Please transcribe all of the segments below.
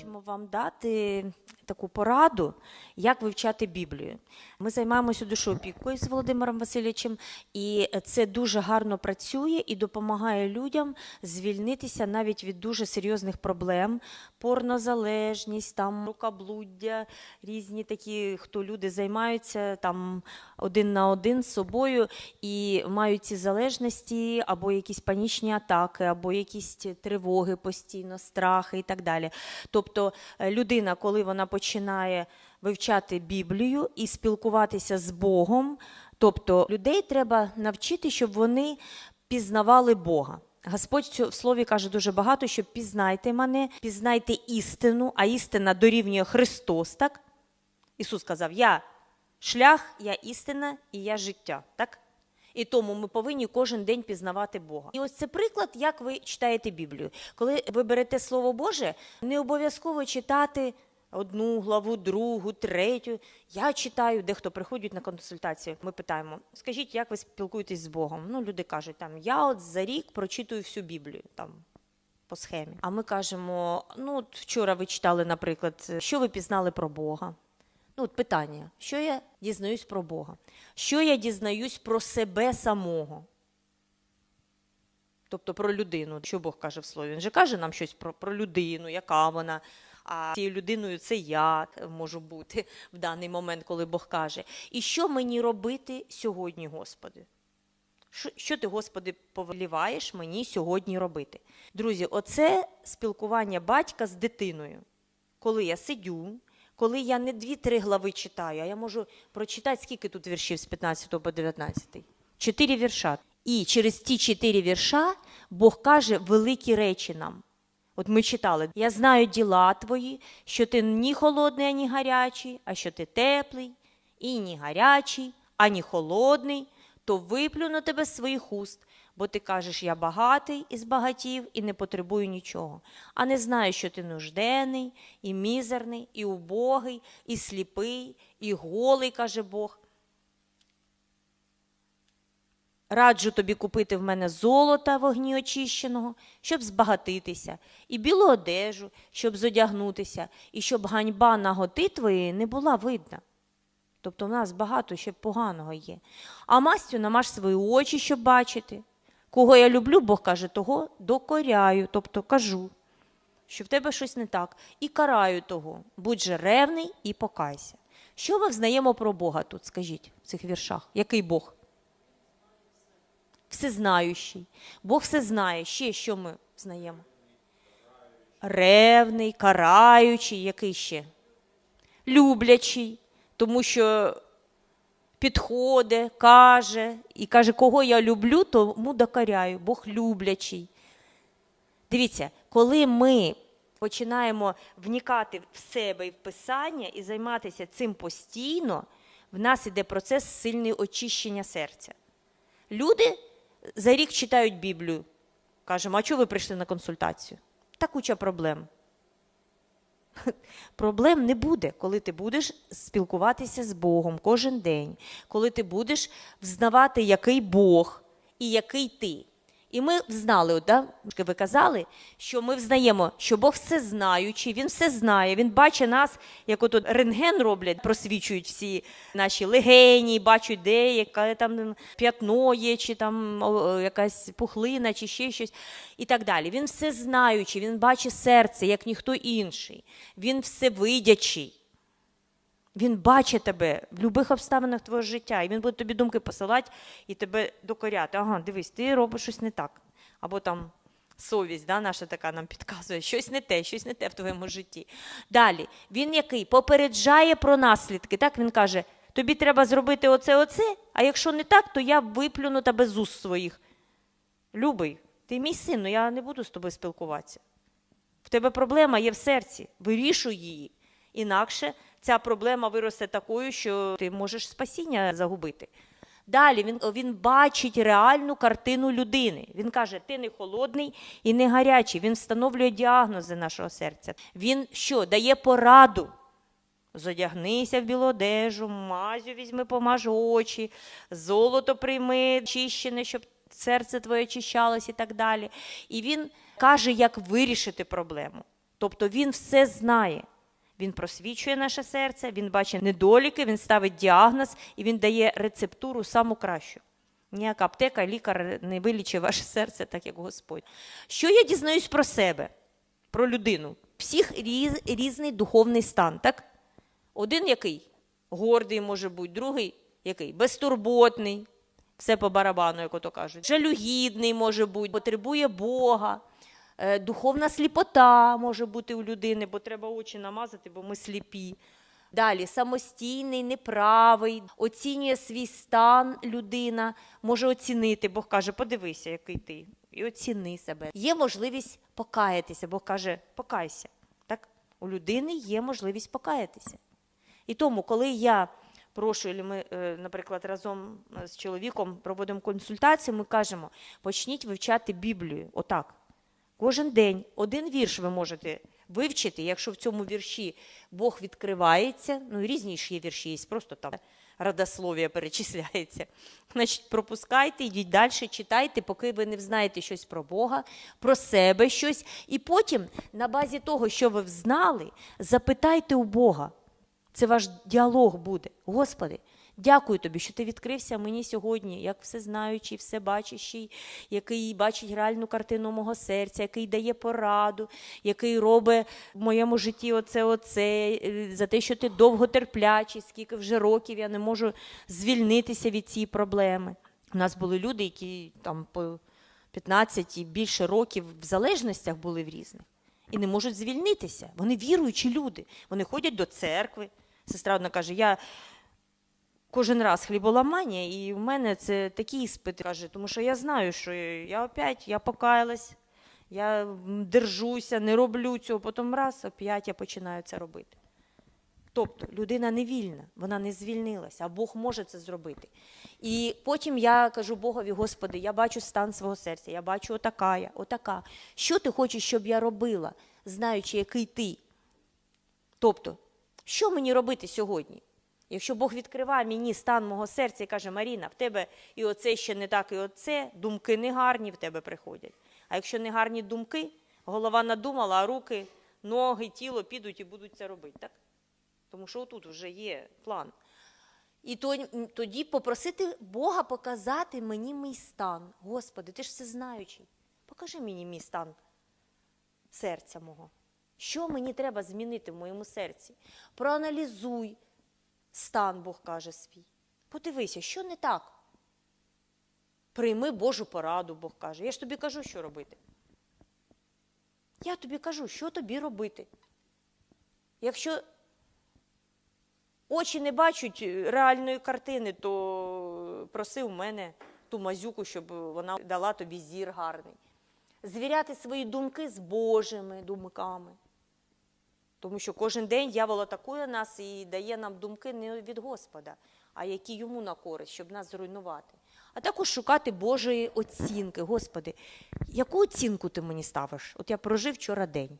último вам дати таку пораду, як вивчати Біблію. Ми займаємося душоопікою з Володимиром Васильовичем, і це дуже гарно працює і допомагає людям звільнитися навіть від дуже серйозних проблем, порнозалежність, там рукоблуддя, різні такі, хто люди займаються там один на один з собою і мають ці залежності, або якісь панічні атаки, або якісь тривоги постійно, страхи і так далі. Тобто е, людина, коли вона починає вивчати Біблію і спілкуватися з Богом, тобто людей треба навчити, щоб вони пізнавали Бога. Господь в слові каже дуже багато, що пізнайте мене, пізнайте істину, а істина дорівнює Христос, так? Ісус сказав: Я шлях, я істина і я життя. Так? І тому ми повинні кожен день пізнавати Бога. І ось це приклад, як ви читаєте Біблію. Коли ви берете Слово Боже, не обов'язково читати одну главу, другу, третю. Я читаю, дехто приходять на консультацію. Ми питаємо: скажіть, як ви спілкуєтесь з Богом? Ну, люди кажуть, там я от за рік прочитую всю Біблію. Там по схемі. А ми кажемо: ну, от вчора ви читали, наприклад, що ви пізнали про Бога? Ну, от питання: що я дізнаюсь про Бога? Що я дізнаюсь про себе самого? Тобто про людину, що Бог каже в слові. Він же каже нам щось про, про людину, яка вона. А цією людиною це я можу бути в даний момент, коли Бог каже. І що мені робити сьогодні, Господи? Що, ти, Господи, повеліваєш мені сьогодні робити? Друзі, оце спілкування батька з дитиною. Коли я сидю, коли я не дві-три глави читаю, а я можу прочитати, скільки тут віршів з 15 по 19? Чотири вірша. І через ті чотири вірша Бог каже великі речі нам. От ми читали: Я знаю діла твої, що ти ні холодний, ані гарячий, а що ти теплий, і ні гарячий, ані холодний, то виплюну тебе з своїх уст, бо ти кажеш, я багатий і збагатів, і не потребую нічого. А не знаю, що ти нужденний, і мізерний, і убогий, і сліпий, і голий, каже Бог. Раджу тобі купити в мене золота вогні очищеного, щоб збагатитися, і білу одежу, щоб зодягнутися, і щоб ганьба наготи твоєї не була видна. Тобто в нас багато ще поганого є. А мастю намаж свої очі, щоб бачити. Кого я люблю, Бог каже, того докоряю, тобто кажу, що в тебе щось не так, і караю того. Будь же ревний і покайся. Що ми взнаємо про Бога тут, скажіть, в цих віршах? Який Бог? Всезнаючий. Бог все знає. Ще що ми знаємо? Ревний, караючий, який ще? Люблячий, тому що підходить, каже, і каже, кого я люблю, тому докаряю. Бог люблячий. Дивіться, коли ми починаємо вникати в себе і в писання і займатися цим постійно, в нас іде процес сильного очищення серця. Люди за рік читають Біблію. Кажемо, а чого ви прийшли на консультацію? Та куча проблем. Проблем не буде, коли ти будеш спілкуватися з Богом кожен день, коли ти будеш взнавати, який Бог і який ти. І ми взнали, от, да? ви казали, що ми взнаємо, що Бог все знаючий, Він все знає, Він бачить нас, як от рентген роблять, просвічують всі наші легені, бачать, де яке там п'ятно є, чи там якась пухлина, чи ще щось, і так далі. Він все знаючий, він бачить серце, як ніхто інший. Він всевидячий. Він бачить тебе в будь-яких обставинах твого життя, і він буде тобі думки посилати і тебе докоряти. Ага, дивись, ти робиш щось не так. Або там совість да, наша така нам підказує, щось не те, щось не те в твоєму житті. Далі, він який попереджає про наслідки. Так він каже: тобі треба зробити оце, оце, а якщо не так, то я виплюну тебе з уст своїх. Любий, ти мій син, ну я не буду з тобою спілкуватися. В тебе проблема є в серці, вирішуй її. Інакше ця проблема виросте такою, що ти можеш спасіння загубити. Далі він, він бачить реальну картину людини. Він каже: ти не холодний і не гарячий. Він встановлює діагнози нашого серця. Він що? Дає пораду. Зодягнися в білу одежу, мазю візьми, помаж очі, золото прийми, чищене, щоб серце твоє очищалось і так далі. І він каже, як вирішити проблему. Тобто він все знає. Він просвічує наше серце, він бачить недоліки, він ставить діагноз і він дає рецептуру саму кращу. Ніяка аптека, лікар не вилічить ваше серце, так як Господь. Що я дізнаюсь про себе, про людину? Всіх різ, різний духовний стан, так? Один який гордий може бути, другий який безтурботний, все по барабану, як ото кажуть. Жалюгідний може бути, потребує Бога. Е, Духовна сліпота може бути у людини, бо треба очі намазати, бо ми сліпі. Далі самостійний, неправий, оцінює свій стан людина, може оцінити. Бог каже, подивися, який ти, і оціни себе. Є можливість покаятися. Бог каже, покайся. Так? У людини є можливість покаятися. І тому, коли я прошу, або ми, е, наприклад, разом е, з чоловіком проводимо консультацію, ми кажемо, почніть вивчати Біблію. Отак. Кожен день один вірш ви можете вивчити, якщо в цьому вірші Бог відкривається, ну різні ж є вірші, є просто там радослов'я перечисляється. Значить, пропускайте, йдіть далі, читайте, поки ви не взнаєте щось про Бога, про себе щось. І потім, на базі того, що ви взнали, запитайте у Бога. Це ваш діалог буде. Господи, дякую тобі, що ти відкрився мені сьогодні, як всезнаючий, всебачащий, який бачить реальну картину мого серця, який дає пораду, який робить в моєму житті оце, оце, е, за те, що ти довго терплячий, скільки вже років я не можу звільнитися від цієї проблеми. У нас були люди, які там по 15 і більше років в залежностях були в різних і не можуть звільнитися. Вони віруючі люди. Вони ходять до церкви. Сестра одна каже: я кожен раз хліболамання, і в мене це такі іспити каже, тому що я знаю, що я опять я покаялась, я держуся, не роблю цього, потім раз, опять я починаю це робити. Тобто людина не вільна, вона не звільнилася, а Бог може це зробити. І потім я кажу Богові, Господи, я бачу стан свого серця, я бачу отака, я, отака. Що ти хочеш, щоб я робила, знаючи, який ти? Тобто, що мені робити сьогодні? Якщо Бог відкриває мені стан мого серця і каже, Маріна, в тебе і оце ще не так, і оце, думки негарні в тебе приходять. А якщо негарні думки, голова надумала, а руки, ноги, тіло підуть і будуть це робити, так? Тому що отут вже є план. І тоді попросити Бога показати мені мій стан. Господи, ти ж все знаючий. Покажи мені мій стан серця мого. Що мені треба змінити в моєму серці? Проаналізуй стан, Бог каже свій. Подивися, що не так. Прийми Божу пораду, Бог каже. Я ж тобі кажу, що робити. Я тобі кажу, що тобі робити. Якщо очі не бачать реальної картини, то проси у мене ту мазюку, щоб вона дала тобі зір гарний. Звіряти свої думки з Божими думками. Тому що кожен день дьявол атакує нас і дає нам думки не від Господа, а які йому на користь, щоб нас зруйнувати. А також шукати Божої оцінки. Господи, яку оцінку ти мені ставиш? От я прожив вчора день.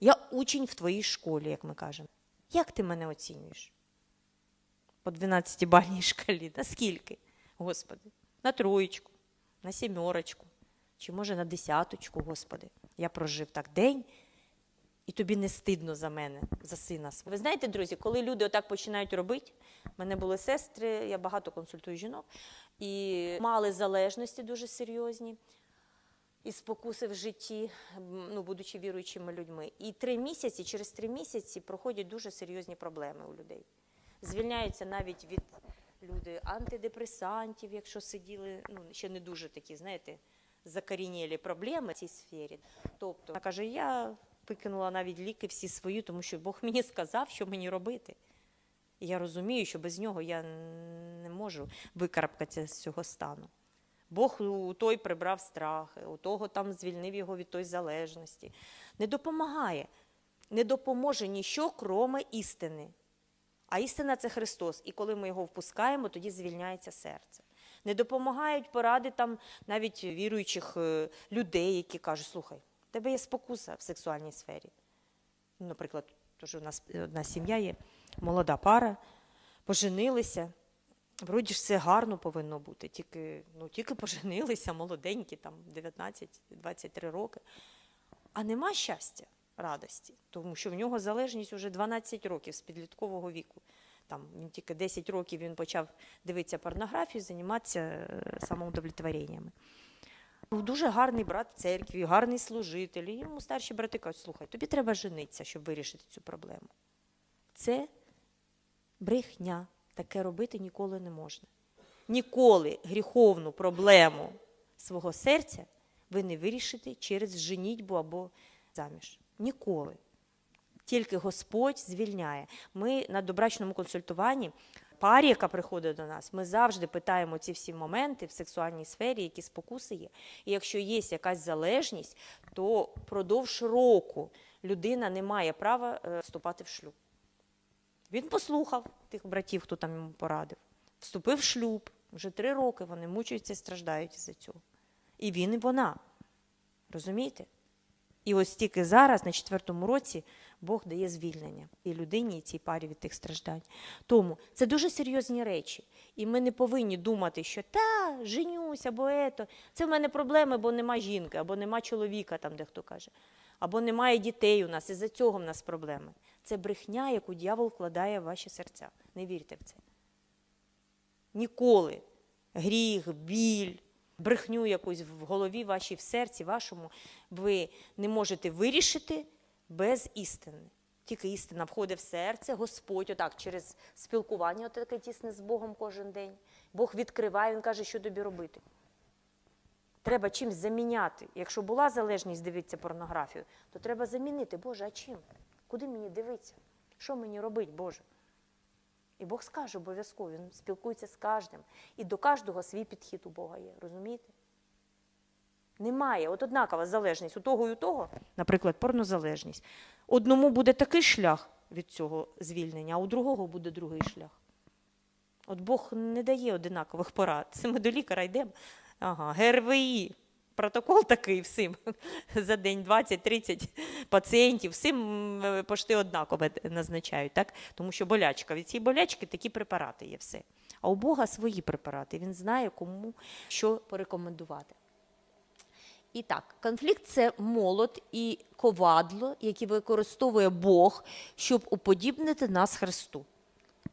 Я учень в твоїй школі, як ми кажемо. Як ти мене оцінюєш? По 12-бальній шкалі. Наскільки, Господи? На троєчку, на сімерочку, чи може на десяточку, Господи. Я прожив так день, і тобі не стидно за мене, за сина. Ви знаєте, друзі, коли люди отак починають робити, в мене були сестри, я багато консультую жінок, і мали залежності дуже серйозні і спокуси в житті, ну, будучи віруючими людьми. І три місяці, через три місяці проходять дуже серйозні проблеми у людей. Звільняються навіть від люди антидепресантів, якщо сиділи, ну, ще не дуже такі, знаєте, закорінєлі проблеми в цій сфері. Тобто, вона каже, я викинула навіть ліки всі свої, тому що Бог мені сказав, що мені робити. І я розумію, що без нього я не можу викарабкатися з цього стану. Бог у той прибрав страхи, у того там звільнив його від тої залежності. Не допомагає, не допоможе ніщо, кроме істини. А істина це Христос. І коли ми його впускаємо, тоді звільняється серце. Не допомагають поради там навіть віруючих е, людей, які кажуть, слухай, в тебе є спокуса в сексуальній сфері. Ну, Наприклад, тож у нас одна сім'я є, молода пара, поженилися. Вроді ж все гарно повинно бути, тільки, ну, тільки поженилися, молоденькі, там 19-23 роки. А нема щастя. радості, тому що в нього залежність вже 12 років з підліткового віку. Там він тільки 10 років він почав дивитися порнографію, займатися е, самоудовлетвореннями. Був дуже гарний брат в церкві, гарний служитель. І йому старші брати кажуть, слухай, тобі треба женитися, щоб вирішити цю проблему. Це брехня. Таке робити ніколи не можна. Ніколи гріховну проблему свого серця ви не вирішите через женітьбу або заміж. Ніколи. Тільки Господь звільняє. Ми на добрачному консультуванні парі, яка приходить до нас, ми завжди питаємо ці всі моменти в сексуальній сфері, які спокуси є. І якщо є якась залежність, то впродовж року людина не має права е, вступати в шлюб. Він послухав тих братів, хто там йому порадив, вступив в шлюб. Вже три роки вони мучаються і страждають за цього. І він, і вона. Розумієте? І ось тільки зараз, на четвертому році, Бог дає звільнення і людині, і цій парі від тих страждань. Тому це дуже серйозні речі. І ми не повинні думати, що та, женюсь, або ето. Це в мене проблеми, бо нема жінки, або нема чоловіка, там дехто каже, або немає дітей у нас, і за цього в нас проблеми. Це брехня, яку дьявол вкладає в ваші серця. Не вірте в це. Ніколи гріх, біль, брехню якусь в голові вашій, в серці вашому, ви не можете вирішити без істини. Тільки істина входить в серце, Господь, отак, через спілкування, таке тісне з Богом кожен день. Бог відкриває, Він каже, що тобі робити. Треба чимось заміняти. Якщо була залежність дивитися порнографію, то треба замінити. Боже, а чим? Куди мені дивитися? Що мені робити, Боже? І Бог скаже обов'язково, він спілкується з кожним. І до кожного свій підхід у Бога є. Розумієте? Немає. От однакова залежність у того і у того, наприклад, порнозалежність. Одному буде такий шлях від цього звільнення, а у другого буде другий шлях. От Бог не дає одинакових порад. Це ми до лікаря йдемо. Ага, ГРВІ. Протокол такий всім. За день 20-30 пацієнтів, всім е, пошти однаково назначають, так? тому що болячка. Від цієї болячки такі препарати є все. А у Бога свої препарати. Він знає, кому що порекомендувати. І так, конфлікт це молот і ковадло, які використовує Бог, щоб уподібнити нас Христу.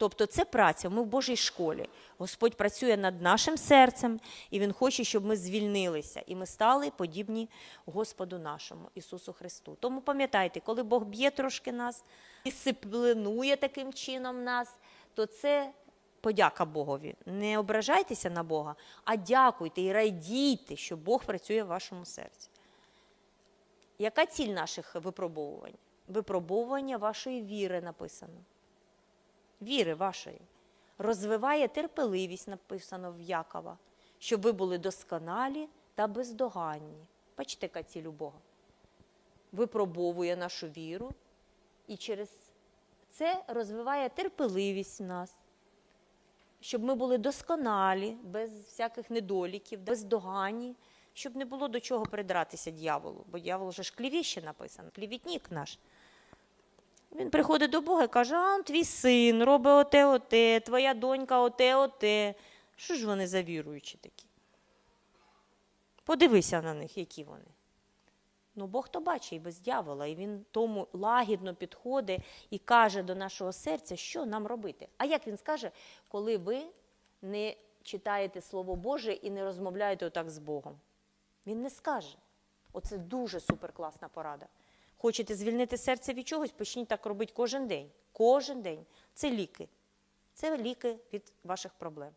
Тобто це праця, ми в Божій школі. Господь працює над нашим серцем, і Він хоче, щоб ми звільнилися, і ми стали подібні Господу нашому, Ісусу Христу. Тому пам'ятайте, коли Бог б'є трошки нас, дисциплінує таким чином нас, то це подяка Богові. Не ображайтеся на Бога, а дякуйте і радійте, що Бог працює в вашому серці. Яка ціль наших випробовувань? Випробовування вашої віри написано. Віри вашої. Розвиває терпеливість, написано в Якова, щоб ви були досконалі та бездоганні. Бачите, у Бога. Випробовує нашу віру і через це розвиває терпеливість в нас, щоб ми були досконалі, без всяких недоліків, бездоганні, щоб не було до чого придратися дьяволу. Бо дьявол вже ж клівіще написано, клівітник наш. Він приходить до Бога і каже: а твій син робить оте, оте, твоя донька оте, оте. Що ж вони за віруючі такі? Подивися на них, які вони. Ну, Бог то бачить без дьявола, і він тому лагідно підходить і каже до нашого серця, що нам робити. А як він скаже, коли ви не читаєте Слово Боже і не розмовляєте отак з Богом? Він не скаже. Оце дуже суперкласна порада. Хочете звільнити серце від чогось, почніть так робити кожен день. Кожен день. Це ліки. Це ліки від ваших проблем.